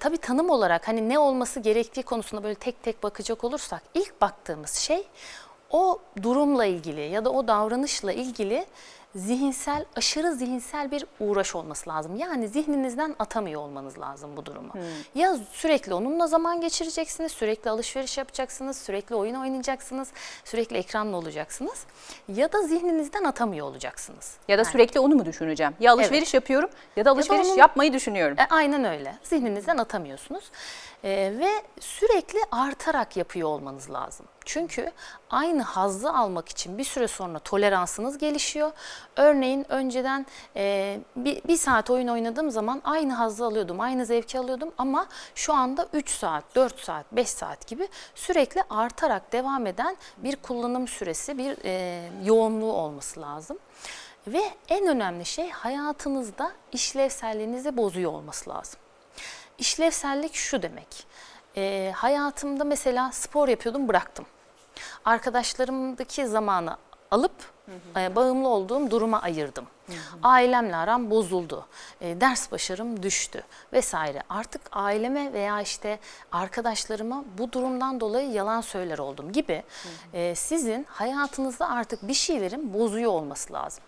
Tabii tanım olarak hani ne olması gerektiği konusunda böyle tek tek bakacak olursak ilk baktığımız şey o durumla ilgili ya da o davranışla ilgili zihinsel, aşırı zihinsel bir uğraş olması lazım. Yani zihninizden atamıyor olmanız lazım bu durumu. Ya sürekli onunla zaman geçireceksiniz, sürekli alışveriş yapacaksınız, sürekli oyun oynayacaksınız, sürekli ekranla olacaksınız. Ya da zihninizden atamıyor olacaksınız. Ya da sürekli onu mu düşüneceğim? Ya alışveriş yapıyorum ya da alışveriş onun- yapmayı düşünüyorum. E, aynen öyle. Zihninizden atamıyorsunuz. E, ve sürekli artarak yapıyor olmanız lazım. Çünkü aynı hazzı almak için bir süre sonra toleransınız gelişiyor. Örneğin önceden e, bir, bir saat oyun oynadığım zaman aynı hazzı alıyordum, aynı zevki alıyordum ama şu anda 3 saat, 4 saat, 5 saat gibi sürekli artarak devam eden bir kullanım süresi, bir e, yoğunluğu olması lazım. Ve en önemli şey hayatınızda işlevselliğinizi bozuyor olması lazım. İşlevsellik şu demek. e, hayatımda mesela spor yapıyordum bıraktım. Arkadaşlarımdaki zamanı alıp e, bağımlı olduğum duruma ayırdım. Ailemle aram bozuldu. E, ders başarım düştü vesaire. Artık aileme veya işte arkadaşlarıma bu durumdan dolayı yalan söyler oldum gibi e, sizin hayatınızda artık bir şeylerin bozuyor olması lazım.